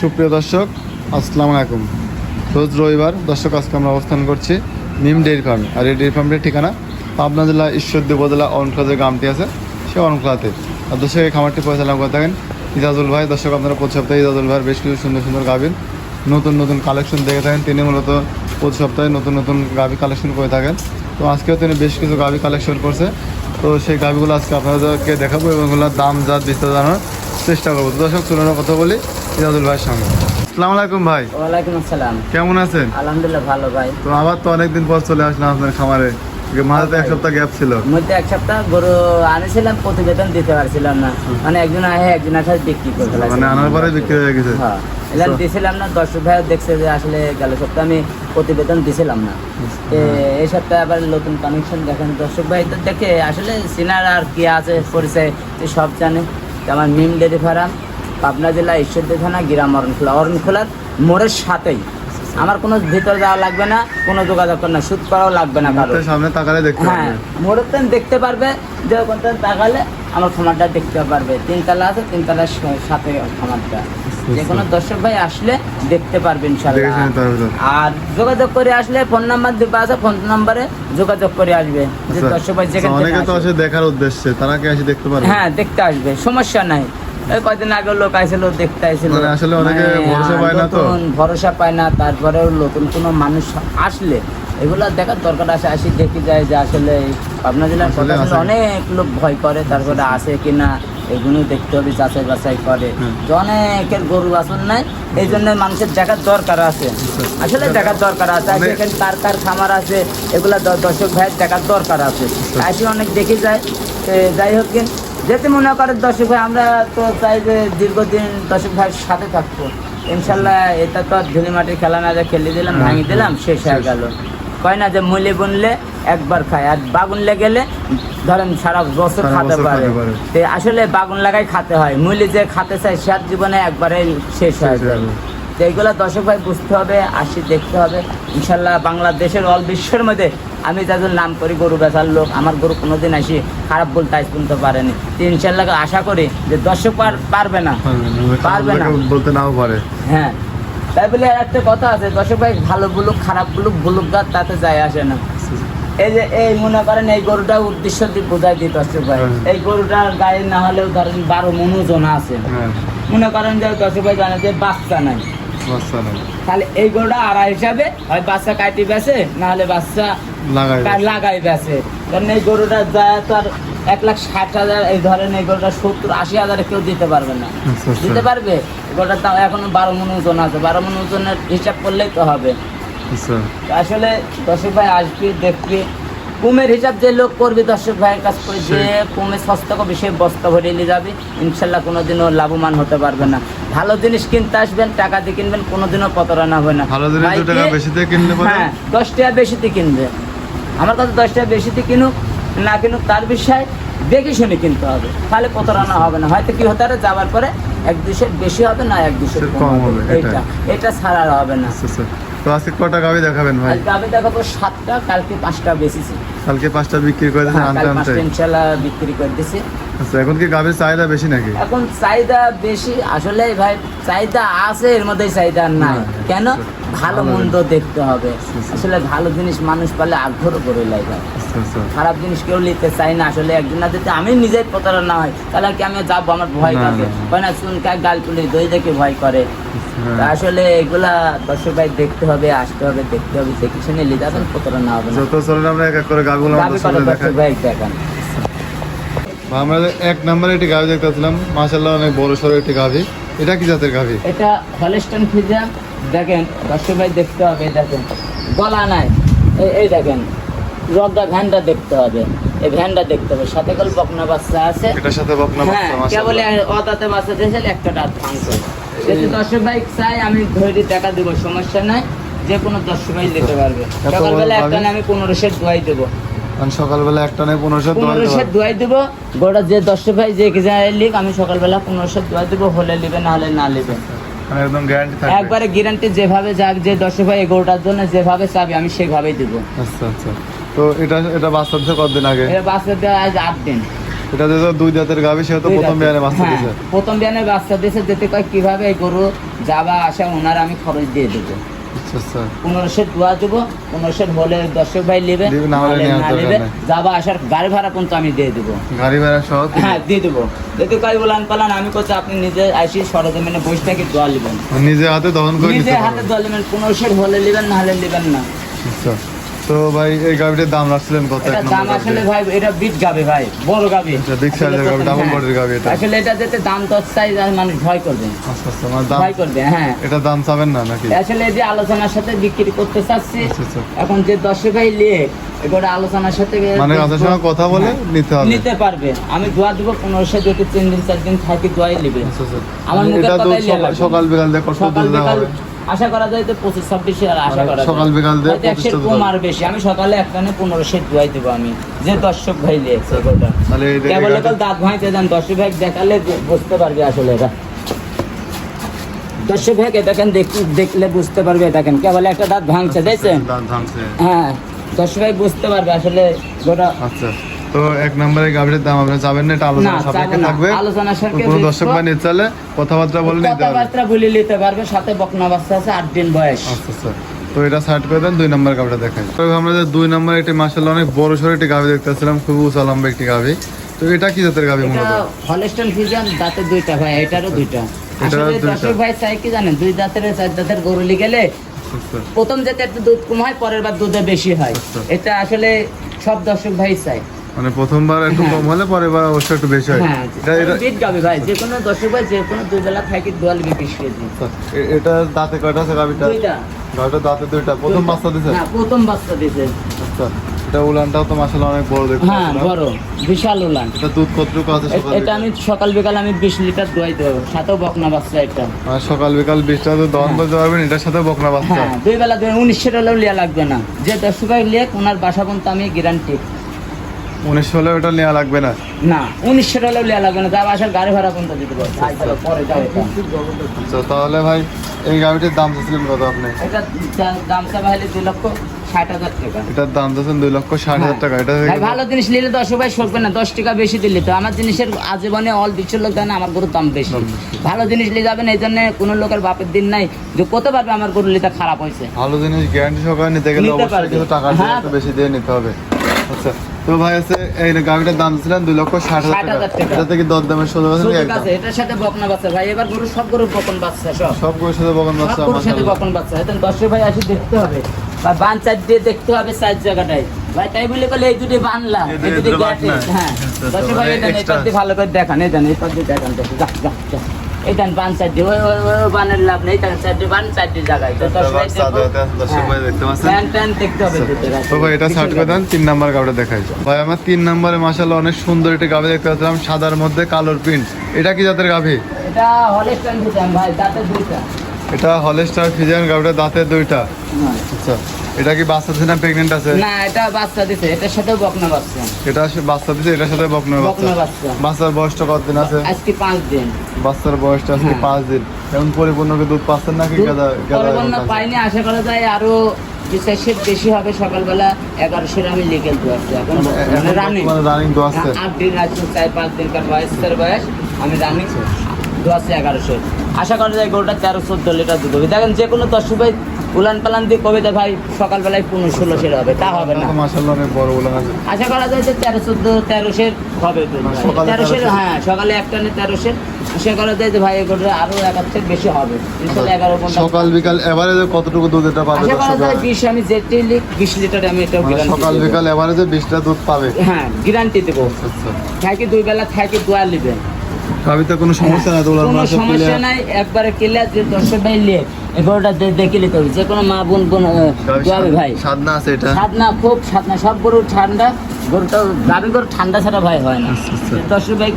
সুপ্রিয় দর্শক, আসসালামু আলাইকুম। রোজ রবিবার দর্শক, আজকে আমরা অবস্থান করছি নিম ডেয়ারি ফার্মে। আর এই ডেয়ারি ফার্মটির ঠিকানা পাবনা জেলা ঈশ্বরদী উপজেলা যে গ্রামটি আছে, সে অরণখোলাতে। আর দর্শক, এই খামারটি পরিচালনা করে থাকেন ইজাজুল ভাই। দর্শক, আপনারা প্রতি সপ্তাহে ইজাজুল ভাইয়ের বেশ কিছু সুন্দর সুন্দর গাভীর নতুন নতুন কালেকশন দেখে থাকেন। তিনি মূলত প্রতি সপ্তাহে নতুন নতুন গাভী কালেকশন করে থাকেন। তো আজকেও তিনি বেশ কিছু গাভী কালেকশন করছে। তো সেই গাভীগুলো আজকে আপনাদেরকে দেখাবো এবং ওগুলোর দাম, জাত বিস্তার জানানোর চেষ্টা করব। দর্শক চলুন কথা বলি ইজাজুল ভাইয়ের সঙ্গে আসসালামু আলাইকুম ভাই। ওয়ালাইকুম আসসালাম। কেমন আছেন? আলহামদুলিল্লাহ ভালো ভাই। তো আবার তো অনেকদিন পর চলে আসলাম আপনার খামারে। মাঝে এক সপ্তাহ গ্যাপ ছিল। মধ্যে এক সপ্তাহ গরু আনেছিলাম প্রতিবেদন দিতে পারছিলাম না। মানে একজন আহে একজন আসে বিক্রি করে ফেলাইছে। মানে আনার পরে বিক্রি হয়ে গেছে। হ্যাঁ। এলাম দিছিলাম না দর্শক ভাই দেখছে যে আসলে গেল সপ্তাহে আমি প্রতিবেদন দিছিলাম না। এই সপ্তাহে আবার নতুন কানেকশন দেখেন দর্শক ভাই। তো দেখে আসলে সিনার আর কি আছে পরিচয় সব জানে। আমার মিম ডেরি ফার্ম পাবনা জেলা ঈশ্বরদী থানা গ্রাম অরণখোলা। অরণখোলার মোড়ের সাথেই। আমার কোনো ভিতরে যাওয়া লাগবে না কোনো যোগাযোগ করে না সুদ করাও লাগবে না কারও মুখের সামনে তাকালে দেখতে হ্যাঁ মোড়ের তেন দেখতে পারবে যে কোনটা তাকালে আমার খামারটা দেখতে পারবে। তিনতলা আছে তিনতলার সাথে খামারটা যে কোনো দর্শক ভাই আসলে দেখতে পারবে দেখে ইনশাল্লাহ শুনে তার ভিতর। আর যোগাযোগ করে আসলে ফোন নাম্বার দেওয়া আছে ফোন নাম্বারে যোগাযোগ করে আসবে যে আচ্ছা, দর্শক ভাই যেখান আচ্ছা, অনেকে তো আসে। দেখার উদ্দেশ্যে তারা কি আসে দেখতে পারবে হ্যাঁ দেখতে আসবে সমস্যা নাই কয়দিন আগে লোক আইছিল দেখতে আইছিল মানে আসলে অনেকে মানে, ভরসা পায় না তো। নতুন ভরসা পায় না তারপরেও নতুন কোনো মানুষ আসলে এগুলো দেখার দরকার আছে আসি দেখে যায় যে আসলে পাবনা জেলার। অনেক লোক ভয় করে তারপরে আসে কিনা এগুলো দেখতে হবে যাচাই বাছাই করে। তো অনেকের গরু বাছন নাই এই জন্য মানুষের দেখার দরকার আছে। আসলে দেখার দরকার আছে। অনেক- এখানে কার কার খামার আছে এগুলা দর্শক ভাইয়ের দেখার দরকার আছে। আসি অনেক দেখে যায় যাই হোক যেতে মনে করে দর্শক ভাই আমরা তো চাই যে দীর্ঘদিন দর্শক ভাইয়ের সাথে থাকব। ইনশাল্লাহ এটা তো আর ধুলি মাটির খেলা না যে খেলে দিলাম হ্যাঁ, ভাঙি দিলাম শেষ হয়ে গেল। কয় না যে মুলি বুনলে একবার খায়। আর বাগুন লেগে গেলে ধরেন সারা বছর খাতে পারে। তো আসলে বাগুন লাগাই খাতে হয়। মুলি যে খাতে চায় সে আর জীবনে একবারে শেষ হয়ে যায়। যাবে। তো এইগুলো দর্শক ভাই বুঝতে হবে আসি দেখতে হবে। ইনশাল্লাহ বাংলাদেশের অল বিশ্বের মধ্যে আমি যাদের নাম করি গরু বেচার লোক আমার গরু কোনোদিন আসি খারাপ বলতে আজ পর্যন্ত পারেনি। তো ইনশাল্লাহ আশা করি যে দর্শক পার- পারবে না। পারবে না। বলতে নাও পারে। হ্যাঁ। তাই বলে আর একটা কথা আছে দর্শক ভাই ভালো বলুক খারাপ বলুক বলুক গা তাতে যায় আসে না। এই যে এই মনে করেন এই গরুটা উদ্দেশ্য দিয়ে বোঝাই দিই দর্শক ভাই। হ্যাঁ। এই গরুটার গায়ে না হলেও ধরেন বারো মনোজন আছে। হ্যাঁ। মনে করেন যে দর্শক ভাই জানে যে বাচ্চা নাই। তাহলে এই গরুটা আড়াই হিসাবে হয় বাচ্চা কাটি বেছে না হলে বাচ্চা লাগাই কা- লাগাই বেছে কারণ এই গরুটা যায় তো আর এক লাখ ষাট হাজার এই ধরেন এই গরুটা সত্তর আশি হাজারে কেউ দিতে পারবে না। আচ্ছা, আচ্ছা। দিতে পারবে? গরুটার দাম এখন বারো মন ওজন আছে। বারো মন ওজনের হিসাব করলেই তো হবে। আচ্ছা। আসলে দর্শক ভাই আসবি দেখবি। কুমের হিসাব যে লোক করবি দর্শক ভাইয়ের কাছ করে যে কুমের সস্তা কবে সে বস্তা ভরে নিয়ে যাবে। ইনশাল্লাহ কোনোদিনও লাভবান হতে পারবে না। ভালো জিনিস কিনতে আসবেন টাকা দিয়ে কিনবেন কোনোদিনও প্রতারণা হবে না। ভালো জিনিস টাকা কি- বেশিতে কিনলে হ্যাঁ দশ টাকা বেশিতে কিনবে। আমার কাছে দশ টাকা বেশিতে কিনুক না কিনুক তার বিষয় দেখে শুনে কিনতে হবে। তাহলে প্রতারণা হবে না? হয়তো কি হতে পারে যাওয়ার পরে এক দুশের বেশি হবে না এক দুশের কম হবে। এটা এটা। ছাড়া হবে না। আচ্ছা আচ্ছা। তো আজকে কটা গাভি দেখাবেন ভাই? আজকে দেখাবো সাতটা কালকে পাঁচটা বেশিছি। কালকে পাঁচটা বিক্রি করে দিয়েছেন হ্যাঁ, আনতে আনতে। পাঁচটা বিক্রি করে আচ্ছা এখন কি গাভির চাহিদা বেশি নাকি? এখন চাহিদা বেশি। আসলে ভাই চাহিদা আছে এর মধ্যে চাহিদা নাই। কেন? ভালো মন্দ দেখতে হবে। আসলে ভালো জিনিস মানুষ পালে আগ্রহ করে লাগে খারাপ জিনিস কেউ নিতে চাই না। আসলে একদিন না দিতে আমি নিজেই প্রতারণা হয় তাহলে কি আমি যাব? আমার ভয় থাকে। হয় না শুন কাক গাল তুলি দই দেখে ভয় করে। হ্যাঁ। আসলে এগুলা দর্শক ভাই দেখতে হবে আসতে হবে দেখতে হবে দেখে শুনে যাবেন প্রতারণা হবে যত চলেন আমরা এক এক করে গাগুলো দর্শক ভাই দেখান। আমরা এক নম্বরে একটি গাভি দেখতেছিলাম মাশাল্লাহ অনেক বড় সড়ো একটি গাভি এটা কি জাতের গাভি এটা হলেস্টন ফিজা দেখেন দর্শক ভাই দেখতে হবে দেখেন। গলা নাই। এই- দেখেন রগা ভ্যানটা দেখতে হবে। এই ভ্যানটা দেখতে হবে। সাথে কল বকনা বাচ্চা আছে। এটার সাথে বকনা হ্যাঁ বাচ্চা কেবল মাশাআল্লাহ অদাতে বাচ্চা একটা দাঁত ভাঙছে যদি দর্শক ভাই চাই আমি ধৈর্য টাকা দেবো সমস্যা নাই। যে কোনো দর্শক ভাই নিতে পারবে। সকালবেলা একটা আমি পনেরো সেট ধোয়াই দেবো। সকালবেলা একটা নেই পনেরোশো পনেরো সেট ধোয়াই দেবো। গোটা যে দর্শক ভাই যে কি যায় লিখ আমি সকালবেলা পনেরো সেট ধোয়াই দেবো। হলে নিবে না হলে না নিবে মানে একদম গ্যারান্টি থাকবে। একবারে গ্যারান্টি যেভাবে যাক যে দশে ভাই এগারোটার জন্য যেভাবে চাবি আমি সেভাবেই দেবো। আচ্ছা আচ্ছা। তো এটা এটা বাচ্চা দিতে কতদিন আগে? এটা বাচ্চা দেওয়া আজ আট দিন। এটা যেহেতু দুই জাতের গাভি সেহেতু প্রথম রাতে। বিয়ানে বাচ্চা দিয়েছে প্রথম বিয়ানে বাচ্চা দিয়েছে যেতে কয় কীভাবে গরু যাবা আসা ওনার আমি খরচ দিয়ে দেবো। পনেরোশো দোয়া দেবো পনেরোশো হলে দর্শক ভাই নেবে না হলে নাহলে নেওয়ার না দরকার নেবে। যাবা আসার গাড়ি ভাড়া পর্যন্ত আমি দিয়ে দেবো। গাড়ি ভাড়া সহ হ্যাঁ দিয়ে দেবো। যদি কয় বলান পালান আমি করছি আপনি নিজে আসি সরজমিনে বসে থেকে দোয়া নেবেন। নিজে হাতে দহন করে নিজে হাতে দোয়া নেবেন পনেরোশো হলে নেবেন না হলে নেবেন না। আচ্ছা। তো ভাই এই গাবিটার দাম রাখছিলেন কত? এক দাম আসলে ভাই এটা বিট গাবে ভাই বড় গাবে। আচ্ছা, big size এর ডাবল বডির body এটা। আসলে এটা যেতে দাম দশ চাই আর মানুষ ভয় করবে। আচ্ছা আচ্ছা মানে দাম ভয় করবে হ্যাঁ। এটা দাম চাবেন না নাকি? আসলে এই যে আলোচনার সাথে বিক্রি করতে চাচ্ছি আচ্ছা, আচ্ছা। এখন যে দর্শক ভাই নিয়ে আলোচনার সাথে মানে আপনার সঙ্গে কথা বলে হ্যাঁ, নিতে হবে। নিতে পারবে। আমি দোয়া দিব পনেরোশো যদি তিন দিন চার দিন থাকি দোয়াই নেবে। আচ্ছা, আচ্ছা। আমার মানে মুখের এটা কথাই সকাল- বিকাল দিয়ে কষ্ট সকাল বিকাল হবে। আশা করা যায় তো পঁচিশ ছাব্বিশে আর আশা করা সকাল বিকাল দিয়ে একশো 25 টা কম আর বেশি। আমি সকালে একখানে পনেরোশো দোয়াই দেবো আমি। যে দর্শক ভাই লিয়েছে তাহলে এই কেবল দাঁত ভাঙতে যান। দর্শক ভাই দেখালে বুঝতে পারবে আসলে এটা। দর্শক ভাই দেখেন দেখ- দেখলে বুঝতে পারবে। দেখেন কেবল একটা দাঁত ভাঙছে ভাঙছে। হ্যাঁ। দর্শক বুঝতে পারবে আসলে গোটা আচ্ছা তো এক নম্বরে গাভীর দাম আপনি যাবেন না এটা আলোচনা সাপেক্ষে থাকবে। আলোচনা সাপেক্ষে কোনো দর্শক বা নিতে কথাবার্তা বলে নিতে হবে। কথাবার্তা বলে নিতে পারবে সাথে বকনা বাচ্চা আছে আট দিন বয়স। আচ্ছা আচ্ছা। তো এটা সাইড করে দেন দুই নম্বর গাভিটা দেখাই। তো আমরা যে দুই নম্বর একটি মাসাল্লাহ অনেক বড় সড়ো একটি গাভি দেখতেছিলাম খুব উঁচা লম্বা একটি গাভি। তো এটা কি জাতের গাভি এটা মূলত? হলস্টন ফিজিয়ান দাঁতে দুইটা ভাই এটারও দুইটা। আসলে দুইটা। দর্শক ভাই চাই কি জানেন? দুই দাঁতের চার দাঁতের গরু গেলে প্রথম যেতে একটু দুধ কম হয় পরের বার দুধে বেশি হয়। আচ্ছা। এটা আসলে সব দর্শক ভাই চাই মানে প্রথমবার একটু হ্যাঁ। কম হলে পরের বার অবশ্যই একটু বেশি হয়। হ্যাঁ এটা এটা বিট গাবে ভাই। যে কোনো দর্শক ভাই যে কোনো দুই বেলা থাকি দোয়াল কেজি আচ্ছা, এটা দাঁতে কয়টা আছে গাভিটা দুইটা। দাঁতে দুইটা। প্রথম বাচ্চা দিছে? হ্যাঁ প্রথম বাচ্চা দিছে। আচ্ছা। এটা উলানটাও তো মাসাল্লাহ অনেক বড় দেখতে হ্যাঁ বড় বিশাল উলান। এটা দুধ কতটুকু আছে এ- এটা আমি সকাল বিকাল আমি বিশ লিটার দোয়াই দেবো সাথেও বকনা বাচ্চা এটা আর সকাল বিকাল বিশটা তো দহন করতে পারবেন এটার সাথে বকনা বাচ্চা। হ্যাঁ দুই বেলা হলেও লিয়া লাগবে না। যে দশ টাকায় লিয়ে ওনার বাসা পর্যন্ত আমি গ্যারান্টি উনিশশো হলে ওটা নেওয়া লাগবে না। না উনিশশো টাকাও লিয়া লাগবে না। যা বাসার গাড়ি ভাড়া দিতে তাহলে ভাই এই গাভিটির দাম চাচ্ছিলেন কত আপনি? এটা দাম হলে দুই লক্ষ ষাট হাজার টাকা। এটার দাম চাচ্ছেন দুই লক্ষ ষাট হাজার টাকা। এটা ভালো জিনিস নিলে দশ ভাই সরবে না দশ টাকা বেশি দিলে তো। আমার জিনিসের আজীবনে অল বিশ্বের লোক জানে আমার গরুর দাম বেশি। ভালো জিনিস নিয়ে যাবেন এই জন্য কোনো লোকের বাপের দিন নাই। যে কত পারবে আমার গরুর লিটা খারাপ হয়েছে। ভালো জিনিস গ্যারান্টি সহকারে নিতে গেলে অবশ্যই কিছু টাকা হ্যাঁ। বেশি দিয়ে নিতে হবে। আচ্ছা। তো ভাই আছে এই দাম ছিলেন দুই লক্ষ ষাট হাজার টাকা। এটা থেকে দর দামের আছে এটার সাথে বকনা বাচ্চা। ভাই এবার গরু সব গরু বকন বাচ্চা সব। সব গরুর সাথে বকন বাচ্চা গরুর সাথে বকন বাচ্চা। এখন দশের ভাই আসি দেখতে হবে। বা বান চার দিয়ে দেখতে হবে চার জায়গাটায়। ভাই তাই বলে বলে এই দুটি বানলা এই দুটি। হ্যাঁ। আচ্ছা, দশের তো ভাই এটা ভালো করে দেখান। এই দেন এই দেখান দেখো। যা যা যা। এই দেন বান ওই ওই ওই বানের লাভ নেই চার বান জায়গায়। তো ভাই এটা সার্চ করে দেন তিন নাম্বার দেখাই। ভাই আমার তিন নাম্বারে মাসাল্লাহ অনেক সুন্দর একটি গাভি দেখতে পাচ্ছিলাম সাদার মধ্যে কালোর প্রিন্ট এটা কি জাতের গাভি এটা ভাই তাতে দুইটা। এটা হলেস্টার ফিজিয়ান গাভিটা দাঁতের দুইটা। হ্যাঁ। আচ্ছা। এটা কি বাচ্চা দিছে না প্রেগনেন্ট আছে? না এটা বাচ্চা দিছে এটার সাথেও বকনা বাচ্চা। এটা বাচ্চা দিছে এটার সাথে বকনা বকনা বাচ্চা। বাচ্চা বাচ্চার বয়সটা কতদিন আছে? আজকে পাঁচ দিন। বাচ্চার বয়সটা আজকে হ্যাঁ। পাঁচ দিন। এখন পরিপূর্ণ দুধ পাচ্ছেন নাকি গাদা গাদা পরবর্তী পাইনি আশা করা যায় আরও বিশ্বাসের বেশি হবে সকালবেলা এগারোশোর আমি লিগেল দু আছে। এখন রানিং রানিং দু আসছে আট দিন আছে চার পাঁচ দিনকার বয়সের বয়স আমি রানিং দু এগারোশো আশা করা যায় গরুটা তেরো চোদ্দ লিটার দুধ হবে। দেখেন যে কোনো দশ ভাই উলান পালান দিয়ে কবিতা ভাই সকালবেলায় পনেরো ষোলোশের হবে তা হবে না। বড় বলে আছে। আশা করা যায় যে তেরো চোদ্দ তেরোশের হবে। তেরোশের হ্যাঁ সকালে একটা নে তেরোশের আশা করা যায় যে ভাই এগুলো আরও একাত্তর বেশি হবে। এগারো সকাল বিকাল এভারেজে কতটুকু দুধ এটা পাবে আশা করা যায় বিশ আমি যেটি লিখ বিশ লিটার আমি এটাও মানে সকাল বিকাল এভারেজে বিশটা দুধ পাবে। হ্যাঁ গ্যারান্টি দেবো। আচ্ছা। থাকি দুই বেলা থাকি দোয়া নেবেন কোনো সমস্যা নাই তোলার কোনো সমস্যা নাই একবারে ক্লিয়ার যে দর্শক ভাই লিয়ে এগারোটা দেখে নিতে হবে। যে কোনো মা বোন বোন দোয়াবে ভাই। সাদনা আছে এটা। সাদনা খুব সাদনা সব গরু ঠান্ডা গরুটা গরু ঠান্ডা ছাড়া ভাই হয় না। আচ্ছা, আচ্ছা। দর্শক ভাই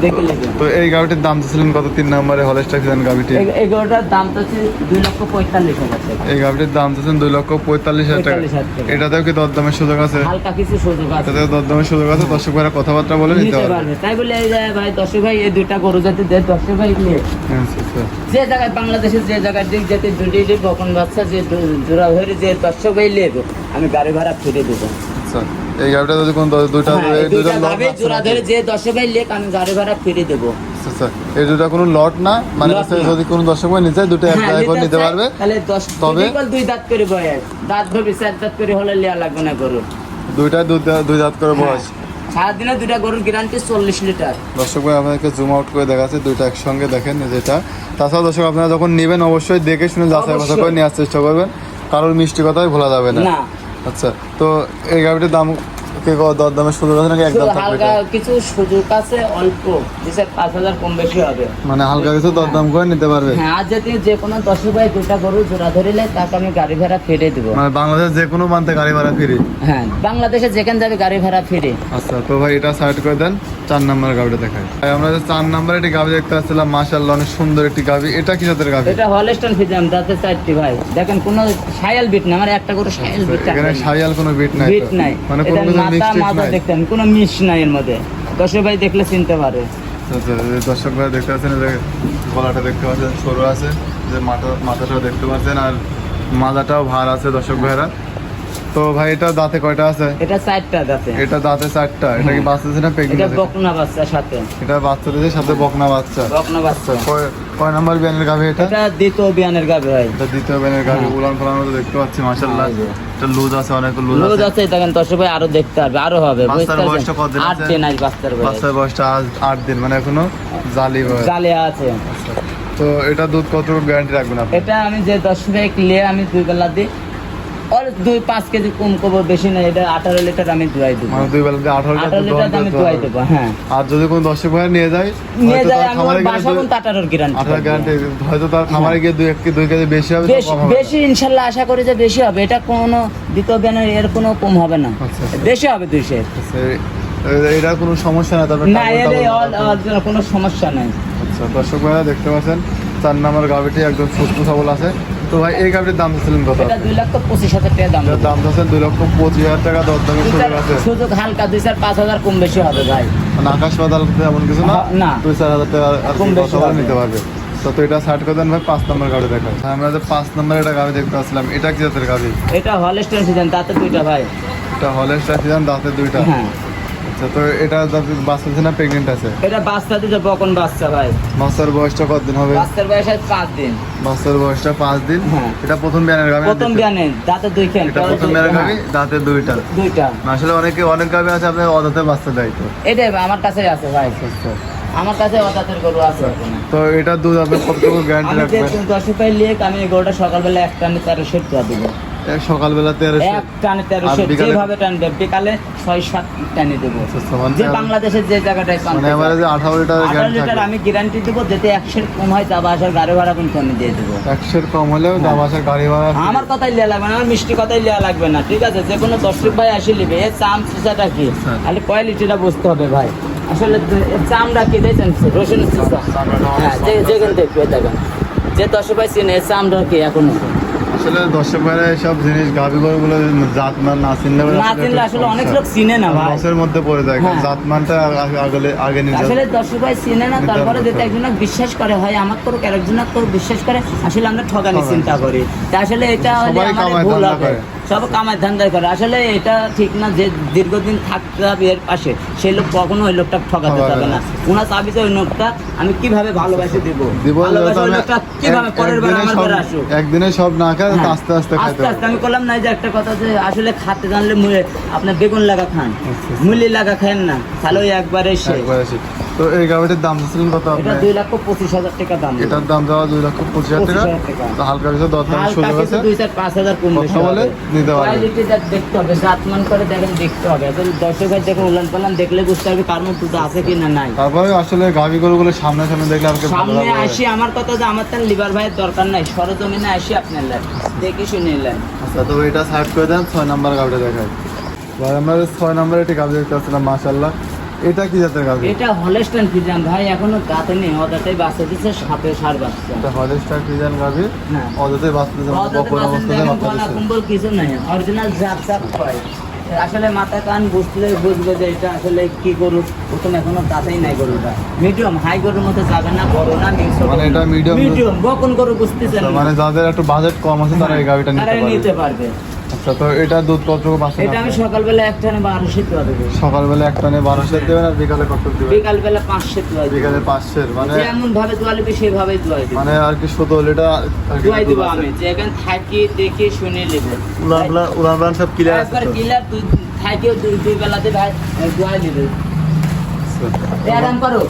দেখে তো এই গাভিটির দাম ছিলেন কত? তিন নম্বরে হলেস্টার ফিজান গাভিটি। এই- এই গরুটার দাম তো হচ্ছে দুই লক্ষ পঁয়তাল্লিশ হাজার টাকা। এই গাভিটির দাম চাচ্ছেন দুই লক্ষ পঁয়তাল্লিশ হাজার টাকা। এটাতেও কি দরদামের সুযোগ আছে? হালকা কিছু সুযোগ আছে। এটাতেও দরদামের সুযোগ আছে দর্শক ভাইরা কথাবার্তা বলে নিতে পারবে। তাই বলে এই ভাই দর্শক ভাই দুইটা গরু যাতে দেয় দর্শক ভাই নিয়ে। আচ্ছা, আচ্ছা। যে জায়গায় বাংলাদেশের যে জায়গায় দিক যাতে দুটি বকন বাচ্চা যে জোড়া হয়ে যে দর্শক ভাই নেবে আমি গাড়ি ভাড়া ফিরে দেবো। আচ্ছা এই গাড়িটা যদি কোনো দুইটা হ্যাঁ, দুইটা গাভী জোড়া ধরে যে দশে ভাই লেক আমি গাড়ি ভাড়া ফিরে দেবো। আচ্ছা আচ্ছা এই দুইটা কোনো লট না? মানে যদি কোনো দর্শক ভাই নিতে দুটো এক হ্যাঁ, করে নিতে পারবে। তাহলে দশ তবে- দুই দাঁত করে বয়স। দাঁত ধরবি চার দাঁত করে হলে লিয়া লাগবে না গরু। দুইটা দুই দাঁত করে বয়স। সারাদিনে দুইটা গরুর গ্যারান্টি চল্লিশ লিটার। দর্শক ভাই আপনাকে জুম আউট করে দেখাচ্ছে দুইটা একসঙ্গে দেখেন যেটা তাছাড়া দর্শক আপনারা যখন নেবেন অবশ্যই দেখে শুনে যাচাই বাছাই করে নেওয়ার চেষ্টা করবেন। কারোর মিষ্টি কথাই ভোলা যাবে না। আচ্ছা তো এই গাড়িটার দাম কে ক- দরদামের সুযোগ আছে নাকি? একদম থাকবে হালকা কিছু সুযোগ আছে অল্প। যে পাঁচ হাজার কম বেশি হবে। মানে হালকা কিছু দরদাম করে নিতে পারবে? হ্যাঁ আর যদি যে কোনো দশ ভাই দুটা গরু জোড়া ধরিলে তাকে আমি গাড়ি ভাড়া ফিরে দেবো। মানে বাংলাদেশ যে কোনো প্রান্তে গাড়ি ভাড়া ফিরে? হ্যাঁ বাংলাদেশে যেখানে যাবে গাড়ি ভাড়া ফিরে। আচ্ছা তো ভাই এটা সাইড করে দেন। চার নম্বরের গাড়িটা দেখাই। আমরা যে চার নম্বরে একটি গাড়ি দেখতে পাচ্ছিলাম মাশাল্লাহ অনেক সুন্দর একটি গাড়ি এটা কি জাতের গাড়ি এটা হলস্টন ফিজাম তাতে চারটি ভাই। দেখেন কোনো সায়াল বিট না আমার একটা গরু সায়াল বিট এখানে সাইয়াল কোনো বিট নাই বিট নাই। মানে কোনো কিছু মাথা নাই? দেখতেন কোনো মিশ নাই এর মধ্যে। দশ ভাই দেখলে চিনতে পারে। আচ্ছা, দর্শক ভাই দেখতে পাচ্ছেন যে গলাটা দেখতে পাচ্ছেন সরু আছে যে মাথা মাথাটাও দেখতে পাচ্ছেন আর মাথাটাও ভার আছে দর্শক ভাইরা। তো ভাই এটা দাঁতে কয়টা আছে? এটা চারটা দাঁতে। এটা দাঁতে চারটা। এটা কি বাচ্চা না এটা বকনা বাচ্চার সাথে। এটা বাচ্চা সাথে বকনা বাচ্চা। বকনা বাচ্চা। কয়- কয় নাম্বার বিয়ানের গাভি এটা? এটা দ্বিতীয় বিয়ানের গাবে ভাই। এটা দ্বিতীয় বিয়ানের গাভি হ্যাঁ। উলান ফলান মতো দেখতে পাচ্ছি মাশাল্লাহ হ্যাঁ, এই যে। এটা লুজ আছে অনেক লুজ আছে। আছে দেখেন দশ ভাই আরও দেখতে পারবে আরও হবে বাচ্চার বয়সটা পারছেন? আট আছে? দিন আজ বাচ্চার বয়স। বাচ্চার বয়সটা আজ আট দিন মানে এখনও জালি বয়স। জালে আছে। তো এটা দুধ কত গ্যারান্টি রাখবেন আপনি? এটা আমি যে দশ ভাই নিয়ে আমি দুই বেলা দিই। দুই পাঁচ কেজি কম করব বেশি না এটা আঠারো লিটার আমি দুয়াই দেবো মানে দুই বেলা আঠারো লিটার আমি দুয়াই দেবো হ্যাঁ আর যদি কোনো দর্শক ভাই নিয়ে যায় নিয়ে আমি গেলে বাসা আঠারোর গ্যারান্টি আঠারো গ্যারান্টি হয়তো তার খামারে গিয়ে দুই এক দুই কেজি বেশি হবে বেশি ইনশাল্লাহ আশা করি যে বেশি হবে। এটা কোনো দ্বিতীয় ব্যানের এর কোনো কম হবে না। আচ্ছা, আচ্ছা। বেশি হবে দুইশো আচ্ছা, এটা কোনো সমস্যা না তবে না কোনো সমস্যা নাই। আচ্ছা দর্শক ভাইরা দেখতে পাচ্ছেন চার নাম্বার গাভিটি একদম সুস্থ সবল আছে। তো ভাই এই গাড়ির দাম ছিলেন কত এটা লক্ষ হাজার টাকা দাম। দাম চাচ্ছেন দুই লক্ষ পঁচিশ হাজার টাকা দর দামের সুযোগ আছে। সুযোগ হালকা দুই চার পাঁচ হাজার কম বেশি হবে ভাই। মানে আকাশ পাতাল এমন কিছু না না। দুই চার হাজার টাকা আর কম বেশি হবে। নিতে পারবে। তো এটা সাইড করে দেন ভাই পাঁচ নম্বর গাড়ি দেখায় আমরা যে পাঁচ নম্বর এটা গাড়ি দেখতে পাচ্ছিলাম এটা কি জাতের গাড়ি? এটা হলস্টেন সিজন তাতে দুইটা ভাই। এটা হলের স্ট্রাফিজান দাঁতে দুইটা। হ্যাঁ। আচ্ছা তো এটা বাচ্চা আছে না আছে? এটা বাচ্চা দিতে বকন বাচ্চা ভাই। বাচ্চার বয়সটা কতদিন হবে? বাচ্চার বয়স দিন। বাচ্চার বয়সটা দিন? হ্যাঁ। এটা প্রথম বিয়ানের প্রথম বিয়ানে দাঁতে দুই এটা প্রথম বিয়ানের দাঁতে দুইটা। দুইটা। আসলে অনেকে অনেক আছে অদাতে বাচ্চা দেয় তো। এটাই আমার কাছে আছে ভাই সুস্থ আমার কাছে অদাতের গরু আছে তো এটা দুধ আপনি কতটুকু গ্যারান্টি আমি রাখবেন? লিয়ে আমি গরুটা সকালবেলা এক টানে তেরোশো টাকা দেবো। সকালবেলা তেরোশো। এক টানে তেরোশো আর বিকালে? যেভাবে বিকালে ছয় সাত টানে দেবো। আচ্ছা, মানে যে বাংলাদেশের যে জায়গাটায় মানে আমার আঠারো লিটার আঠারো লিটার আমি গ্যারান্টি দেবো যেতে একশো কম হয় যাবা আসার গাড়ি ভাড়া কিন্তু আমি দিয়ে দেবো? একশোর কম হলেও দাম আসার গাড়ি ভাড়া আমার কথাই লিয়া লাগবে না আমার মিষ্টি কথাই লিয়া লাগবে না ঠিক আছে? যে কোনো দশ ভাই আসি এর চাম কি। খালি কোয়ালিটিটা বুঝতে হবে ভাই। আসলে চামড়া কি দেখছেন? রসুন হ্যাঁ যে যেখানে দেখেন। যে দশ ভাই চিনে চামড়া কি এখনও? আসলে দর্শক ভাইরা এইসব জিনিস গাভি গরুগুলো জাত মান না চিনলে না চিনলে আসলে অনেক লোক চিনে না ভাই লসের মধ্যে পড়ে যায় হ্যাঁ। জাত মানটা আগে আগে আগে নিয়ে আসলে দর্শক ভাই চিনে না তারপরে হবে একজন বিশ্বাস করে হয় আমার করুক আরেকজন করুক বিশ্বাস করে আসলে আমরা ঠগানি। চিন্তা করি তা আসলে এটা আমাদের ভুল হবে করে। সব কামায় ধান্দা করে। আসলে এটা ঠিক না যে দীর্ঘদিন থাকতে হবে এর পাশে সেই লোক কখনো ওই লোকটা ঠকাতে যাবে না। ওনার চাবিতে ওই লোকটা আমি কীভাবে ভালোবাসে দিব? দিব ভালোবাসে কীভাবে পরের বার একদিনে আমার সব- ঘরে আসুক? একদিনে সব না খায় হ্যাঁ। আস্তে আস্তে আস্তে আস্তে আমি করলাম না যে একটা কথা যে আসলে খাতে জানলে আপনার বেগুন লাগা খান। আচ্ছা। মুলি লাগা খান না তাহলে ওই একবারে সে তো এই গাভিটির দাম ছিলেন কত এটা আপনার? দুই লক্ষ পঁচিশ হাজার টাকা দাম। এটার দাম দেওয়া দুই লক্ষ পঁচিশ হাজার টাকা। তো হালকা কিছু দর আছে দুই চার পাঁচ হাজার কম বেশি বলে নিতে পারবে। Quality টা দেখতে হবে জাতমান করে দেখেন দেখতে হবে। এখন দর্শক ভাই উলান পালান দেখলে বুঝতে হবে কার মধ্যে দুধ আছে কি না নাই। তারপরে আসলে গাভি গরুগুলো সামনে সামনে দেখলে আমাকে সামনে আসি আমার কথা যে আমার তার লিভার ভাইয়ের দরকার নাই। সরজমিনে আসি আপনার লাই দেখে শুনে নেন আচ্ছা তো এটা সাইড করে দেন ছয় নাম্বার গাভিটা দেখাই। ভাই আমরা যে ছয় নাম্বার একটি গাভি দেখতে পাচ্ছিলাম মাশাল্লাহ এটা কি জাতের গাভি? এটা হলেস্টান ফিজাম ভাই এখনও গাতে নেই অদাটাই বাচ্চা দিচ্ছে সাপে সার বাচ্চা। এটা হলিস্টার ফ্রিজান গাভি? হ্যাঁ। অযথাই বাঁচতেছে অদাতে কখন বাচ্চা অবস্থাতে বাচ্চা দিচ্ছে কুম্বল কিছু নাই অরিজিনাল জাপ জাপ হয়। আসলে মাথা কান বুঝলে বুঝবে যে এটা আসলে কি গরু প্রথম এখনও দাঁতেই নাই গরুটা। মিডিয়াম হাই গরুর মতো যাবে না বড় না মিক্স মানে এটা medium- মিডিয়াম বকন গরু বুঝতেছেন আচ্ছা, মানে যাদের একটু বাজেট কম আছে তারা এই পারবে। নিতে পারবে। আচ্ছা তো এটা দুধ কতটুকু পাচ্ছেন এটা আমি সকালবেলা একটা না বারোশো দোয়া দেবো। সকালবেলা একটা নিয়ে বারোশো দেবেন আর বিকালে কত দেবেন? বিকালবেলা পাঁচশো দোয়া দেবো। বিকালে পাঁচশের মানে যেমন ভাবে দোয়া নেবে সেভাবে দোয়া দেবো। মানে আর কি সতেরো লিটার দোয়াই দেবো। আমি। যেখানে থাকি দেখে শুনে নেব। উলান উলান সব ক্লিয়ার আছে একবার তো? কিলার দুই থাকিও দুই দুই বেলাতে ভাই দোয়াই দেবে আচ্ছা। আরাম করো।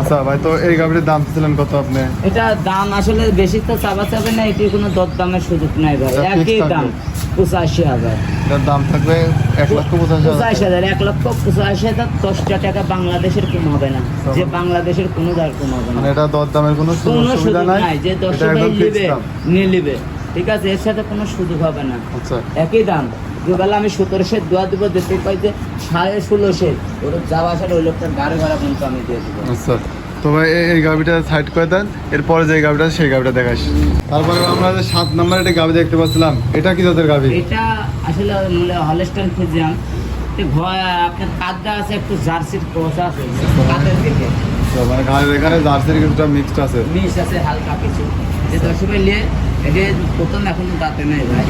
আচ্ছা ভাই তো এই গাভীর দাম ছিলেন কত আপনি? এটা দাম আসলে বেশি তো চাবা চাবে না এটি কোনো দর দামের সুযোগ নাই ভাই। একই দাম পঁচাশি হাজার। এটার দাম থাকবে এক লক্ষ পঁচাশি হাজার। পঁচাশি হাজার এক লক্ষ পঁচাশি হাজার দশটা টাকা বাংলাদেশের কম হবে না। যে বাংলাদেশের কোনো দার কম হবে না। মানে এটা দর দামের কোনো সুযোগ নাই যে দশ এটা ভাই ঠিক আছে এর সাথে কোনো সুযোগ হবে না। আচ্ছা। একই দাম। দুবেলা আমি সতেরোশো দোয়া দিব দেখতে পাই যে সাড়ে ষোলোশো ওর যাওয়া আসার ওই লোকটার গাড়ি ভাড়া কিন্তু আমি দিয়ে দেবো। আচ্ছা। তো ভাই এই- গাভিটা সাইড করে দেন এরপরে যে গাভিটা সেই গাভিটা দেখাস। তারপরে আমরা সাত নম্বর একটা গাভি দেখতে পাচ্ছিলাম এটা কি জাতের গাভি এটা আসলে হলেস্টান ফিজিয়াম ভয় আপনার কাদটা আছে একটু জার্সির ক্রস আছে। কাদের দিকে। মানে এখানে জার্সির কিছুটা মিক্সড আছে। মিস আছে হালকা কিছু। যে দশ নিয়ে এটা প্রথম এখনও দাঁতে নেই ভাই।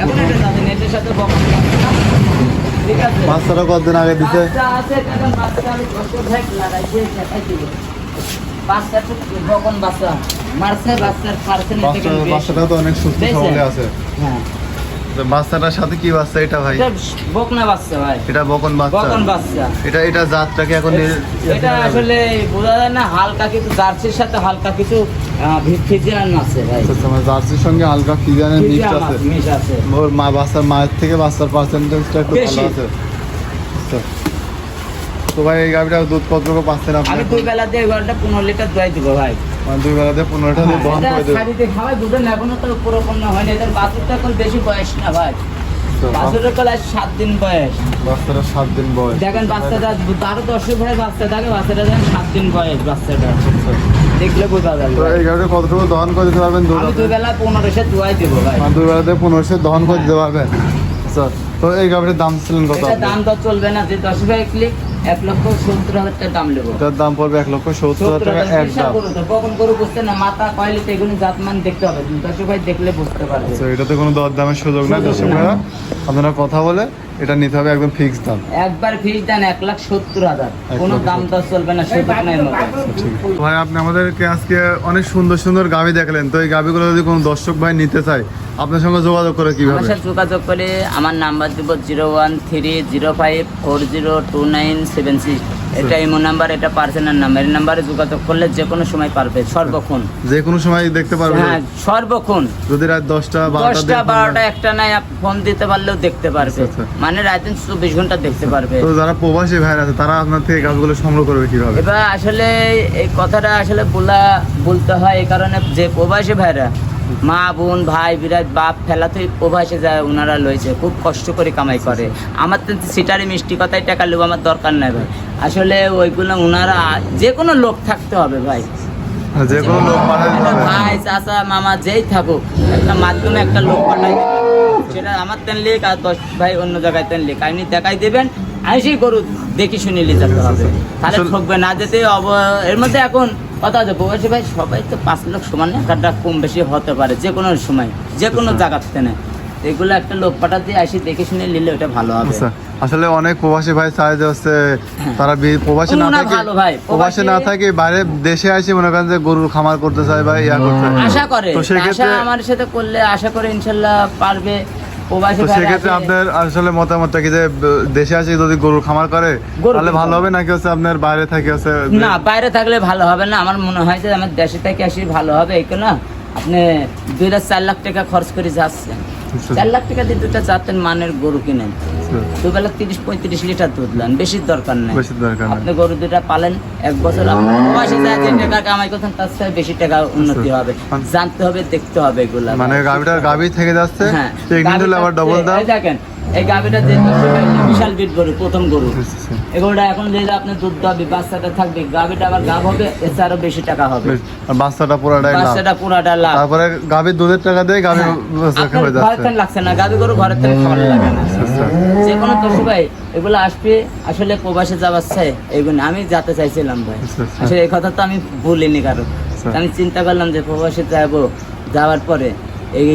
এখন এটা দাঁতে নেই এটার সাথে বকন। ঠিক আছে? বাচ্চাটা কতদিন আগে দিছে? আছে কারণ বাচ্চা আমি দশ ভাই লাগাইছে দেখাই দিব। বাচ্চা তো বকন বাচ্চা মারছে বাচ্চার পার্সেন্ট বাচ্চাটা তো অনেক সুস্থ সবলে আছে। হ্যাঁ। বাচ্চাটার সাথে কি বাচ্চা এটা ভাই? বকনা বাচ্চা ভাই। এটা বকন বাচ্চা। বকন বাচ্চা। এটা এটা জাতটাকে এখন এটা আসলে বোঝা যায় না হালকা কিছু জার্সির সাথে হালকা কিছু ভাই। আচ্ছা, আচ্ছা, মানে জার্সির সঙ্গে হালকা ফিজানের মিক্স আছে। ওর মা বাচ্চার মায়ের থেকে বাচ্চার পার্সেন্টেজটা একটু। ভালো আছে। আচ্ছা। তো ভাই এই গাভিটা দুধ পাচ্ছেন আপনি আমি? দুই লিটার দোয়াই দিব ভাই। মানে দুই বেলাতে পনেরোটা দুধ দহন এটা করে দেবে। শাড়িতে খাওয়াই দুধের এখনও তো পুরোপূর্ণ হয়নি এদের বাছুরটা এখন বেশি বয়স না ভাই। বাছুরের কল আজ সাত দিন বয়স। বাচ্চাটা সাত দিন বয়স। দেখেন বাচ্চাটা আরও দশ ভরে বাচ্চা থাকে বাচ্চাটা দেখেন সাত দিন বয়স বাচ্চাটা। দেখলে বোঝা যাবে। এই গাভিটা কতটুকু দহন করে দিতে পারবেন? দুই বেলা পনেরোশো দোয়াই দেবো ভাই। দুই বেলাতে পনেরোশো দহন করে দিতে পারবেন। আচ্ছা তো এই গাভিটার দাম ছিলেন কত এটা দাম তো চলবে না যে দশ ভাই ক্লিক এক লক্ষ সত্তর হাজার টাকা দাম নেব। এটার দাম পড়বে এক লক্ষ সত্তর হাজার টাকা এক দাম। কখন করে বুঝতে না মাথা কয়লিতে এগুলো জাতমান দেখতে হবে ভাই দেখলে বুঝতে পারবে। আচ্ছা এটাতে কোনো দর দামের সুযোগ সুযোগ দর্শক ভাইরা। আপনারা কথা বলে এটা নিতে হবে একদম ফিক্সড দাম। একবার ফিস দেন এক লাখ সত্তর হাজার। কোনো দাম দর চলবে না নাই ঠিক আছে। ভাই আপনি আমাদেরকে আজকে অনেক সুন্দর সুন্দর গাভি দেখলেন। তো এই গাভিগুলো যদি কোনো দর্শক ভাই নিতে চায় আপনার সঙ্গে যোগাযোগ করে কীভাবে? যোগাযোগ করে আমার নাম্বার দিব zero one three zero five four zero two nine seven six. এটা ইমো নাম্বার এটা পার্সোনাল নাম্বার। এই নাম্বারে যোগাযোগ করলে যে কোনো সময় পারবে সর্বক্ষণ। যে কোনো সময় দেখতে পারবে। হ্যাঁ সর্বক্ষণ। যদি রাত দশটা দশটা বারোটা একটা নাই ফোন দিতে পারলেও দেখতে পারবে। আচ্ছা, আচ্ছা। মানে রাত দিন চব্বিশ ঘণ্টা দেখতে পারবে। তো যারা প্রবাসী ভাইরা আছে তারা আপনার থেকে গাভিগুলো সংগ্রহ করবে কীভাবে? এবার আসলে এই কথাটা আসলে বলা বলতে হয় এই কারণে যে প্রবাসী ভাইরা মা বোন ভাই বিরাট বাপ ফেলাতেই প্রবাসে যায় ওনারা লইছে খুব কষ্ট করে কামাই করে। আমার তো সিটারি মিষ্টি কথাই টাকা লোক আমার দরকার নাই ভাই। আসলে ওইগুলো ওনারা যে কোনো লোক থাকতে হবে ভাই। যে কোনো লোক পাঠাতে একটা পারবে ভাই চাচা মামা যেই থাকুক একটা মাধ্যমে একটা লোক পাঠাই সেটা আমার তেন লিখ আর দশ ভাই অন্য জায়গায় তেন লিখ আপনি দেখাই দেবেন আইসি করু দেখি শুনে নিয়ে যেতে হবে। তাহলে ঠকবে না যেতে অব- এর মধ্যে এখন কথা প্রবাসী ভাই সবাই তো পাঁচ লাখ সমান কম বেশি হতে পারে যে কোনো সময় যে কোনো জায়গার থেকে এগুলো একটা লোক পাঠাতে আসি দেখে শুনে নিলে ওটা ভালো হবে। আচ্ছা আসলে অনেক প্রবাসী ভাই চায় যে হচ্ছে তারা প্রবাসী না থাকে ভাই, প্রবাসী না থাকে বাইরে দেশে আসে মনে করেন যে গরুর খামার করতে চায় বা ইয়া করতে আশা করে আশা আমার সাথে করলে আশা করে ইনশাল্লাহ পারবে। সেক্ষেত্রে আপনার আসলে মতামতটা কি যে দেশে আসে যদি গরুর খামার করে তাহলে ভালো হবে নাকি হচ্ছে আপনার বাইরে থাকে হচ্ছে না বাইরে থাকলে ভালো হবে না। আমার মনে হয় যে আমার দেশে থেকে আসি ভালো হবে এই না আপনি দুই লাখ চার লাখ টাকা খরচ করে যাচ্ছেন। চার লাখ টাকা দিয়ে দুটা চাতেন মানের গরু কিনেন। দুবেলা তিরিশ পঁয়ত্রিশ লিটার দুধ দেন বেশি দরকার নেই। আপনি গরু দুটা পালেন এক বছর আপনার যায় যে টাকা কামাই করছেন তার সাথে বেশি টাকা উন্নতি আচ্ছা। হবে। জানতে হবে দেখতে হবে এগুলা। মানে গাভিটার গাভি থেকে যাচ্ছে হ্যাঁ। আবার ডবল দাম। দেখেন এই গাভিটা যে বিশাল বিট গরু প্রথম গরু এগুলোটা এখন যে আপনি দুধ দাবি বাচ্চাটা থাকবে গাভিটা আবার গাভ হবে এতে আরও বেশি টাকা হবে আর বাচ্চাটা পুরাটাই বাচ্চাটা পুরাটা লাভ তারপরে গাভির দুধের টাকা দিয়ে গাভি হ্যাঁ। ঘরের লাগছে না গাভি গরু ঘরের তেল খাওয়ার লাগে না আচ্ছা। যে কোনো দর্শক ভাই এগুলো আসবে আসলে প্রবাসে যাবার চাই এইগুলো আমি যেতে চাইছিলাম ভাই আচ্ছা, আচ্ছা। আসলে এই কথা তো আমি বলিনি কারও আচ্ছা। আমি চিন্তা করলাম যে প্রবাসে যাব যাওয়ার পরে এই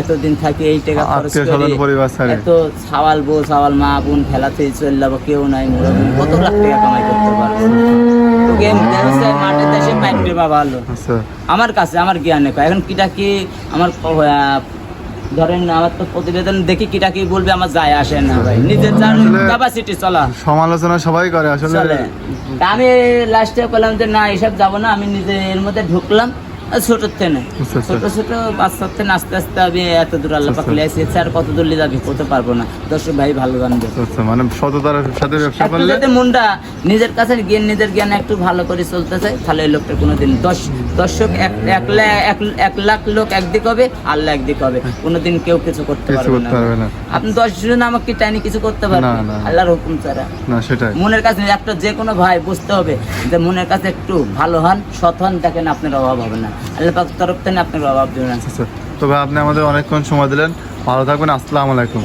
এতদিন থাকি এই টাকা খরচ করি এত সাওয়াল বউ সাওয়াল মা বোন খেলাতে চলে যাব কেউ নাই মুরব্বী কত লাখ টাকা কামাই করতে আচ্ছা। আমার কাছে আমার জ্ঞানে কয়। এখন কিটা কি আমার ধরেন আমার তো প্রতিবেদন দেখি কিটা কি বলবে আমার যায় আসে না ভাই। নিজের যার ক্যাপাসিটি চলা। সমালোচনা সবাই করে আসলে আমি লাস্টে বললাম যে না এসব যাব না। আমি নিজে এর মধ্যে ঢুকলাম। ছোটোর থেকে আচ্ছা, আচ্ছা। ছোট ছোট বাচ্চার থেকে আস্তে আস্তে আমি এত দূর আল্লাহ আচ্ছা, পাকলে এসেছি আর কত দূর যাবি? করতে পারব না। দর্শক ভাই ভালো জানবে মানে সততার সাথে ব্যবসা করলে মনটা নিজের কাছে জ্ঞান নিজের জ্ঞান একটু ভালো করে চলতে চাই তাহলে এই লোকটা কোনোদিন দশ দর্শক এক লাখ লোক একদিক হবে আল্লাহ একদিক হবে। কোনোদিন কেউ কিছু করতে পারবে না। আপনি দশ জন আমাকে টাইনি কিছু করতে পারবেন। আল্লাহর হুকুম ছাড়া। না সেটাই। মনের কাছে একটা যে কোনো ভাই বুঝতে হবে যে মনের কাছে একটু ভালো হন সৎ হন দেখেন আপনার অভাব হবে না। আল্লাহ পাক তরফ থেকে আপনার অভাব দেবে না আচ্ছা তবে আপনি আমাদের অনেকক্ষণ সময় দিলেন। ভালো থাকবেন আসসালামু আলাইকুম।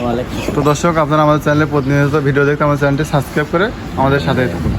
তো দর্শক আপনারা আমাদের চ্যানেলে প্রতিনিয়ত ভিডিও দেখতে আমাদের চ্যানেলটি সাবস্ক্রাইব করে আমাদের সাথে থাকুন।